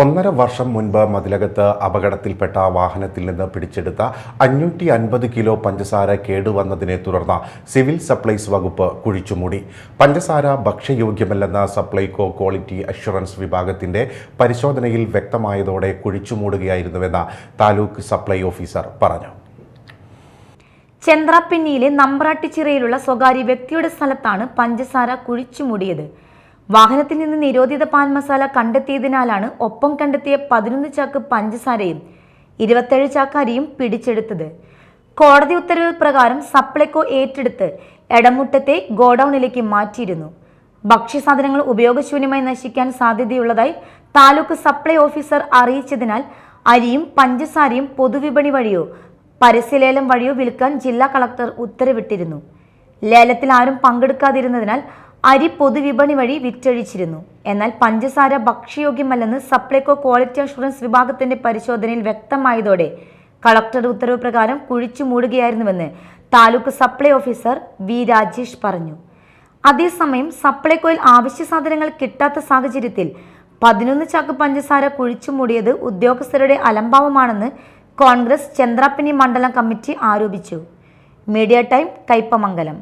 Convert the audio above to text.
ഒന്നര വർഷം മുൻപ് മതിലകത്ത് അപകടത്തിൽപ്പെട്ട വാഹനത്തിൽ നിന്ന് പിടിച്ചെടുത്ത അഞ്ഞൂറ്റി അൻപത് കിലോ പഞ്ചസാര കേടുവന്നതിനെ തുടർന്ന് സിവിൽ സപ്ലൈസ് വകുപ്പ് കുഴിച്ചുമൂടി. പഞ്ചസാര ഭക്ഷ്യയോഗ്യമല്ലെന്ന സപ്ലൈകോ ക്വാളിറ്റി അഷുറൻസ് വിഭാഗത്തിന്റെ പരിശോധനയിൽ വ്യക്തമായതോടെ കുഴിച്ചുമൂടുകയായിരുന്നുവെന്ന് താലൂക്ക് സപ്ലൈ ഓഫീസർ പറഞ്ഞു. ചന്ദ്രാപ്പിന്നിയിലെ നമ്പ്രാട്ടിച്ചിറയിലുള്ള സ്വകാര്യ വ്യക്തിയുടെ സ്ഥലത്താണ് പഞ്ചസാര കുഴിച്ചുമൂടിയത്. വാഹനത്തിൽ നിന്ന് നിരോധിത പാൻ മസാല കണ്ടെത്തിയതിനാലാണ് ഒപ്പം കണ്ടെത്തിയ പതിനൊന്ന് ചാക്ക് പഞ്ചസാരയും ഇരുപത്തേഴ് ചാക്ക് അരിയും പിടിച്ചെടുത്തത്. കോടതി ഉത്തരവ് പ്രകാരം സപ്ലൈകോ ഏറ്റെടുത്ത് എടമുട്ടത്തെ ഗോഡൌണിലേക്ക് മാറ്റിയിരുന്നു. ഭക്ഷ്യസാധനങ്ങൾ ഉപയോഗശൂന്യമായി നശിക്കാൻ സാധ്യതയുള്ളതായി താലൂക്ക് സപ്ലൈ ഓഫീസർ അറിയിച്ചതിനാൽ അരിയും പഞ്ചസാരയും പൊതുവിപണി വഴിയോ പരസ്യലേലം വഴിയോ വിൽക്കാൻ ജില്ലാ കളക്ടർ ഉത്തരവിട്ടിരുന്നു. ലേലത്തിൽ ആരും പങ്കെടുക്കാതിരുന്നതിനാൽ അരി പൊതുവിപണി വഴി വിറ്റഴിച്ചിരുന്നു. എന്നാൽ പഞ്ചസാര ഭക്ഷ്യയോഗ്യമല്ലെന്ന് സപ്ലൈകോ ക്വാളിറ്റി അഷുറൻസ് വിഭാഗത്തിന്റെ പരിശോധനയിൽ വ്യക്തമായതോടെ കളക്ടർ ഉത്തരവ് പ്രകാരം കുഴിച്ചു മൂടുകയായിരുന്നുവെന്ന് taluk supply officer V Rajesh പറഞ്ഞു. അതേസമയം സപ്ലൈകോയിൽ ആവശ്യ സാധനങ്ങൾ കിട്ടാത്ത സാഹചര്യത്തിൽ പതിനൊന്ന് ചാക്ക് പഞ്ചസാര കുഴിച്ചു മൂടിയത് ഉദ്യോഗസ്ഥരുടെ അലംഭാവമാണെന്ന് കോൺഗ്രസ് ചന്ദ്രാപ്പിനി മണ്ഡലം കമ്മിറ്റി ആരോപിച്ചു. Media time Kaipamangalam.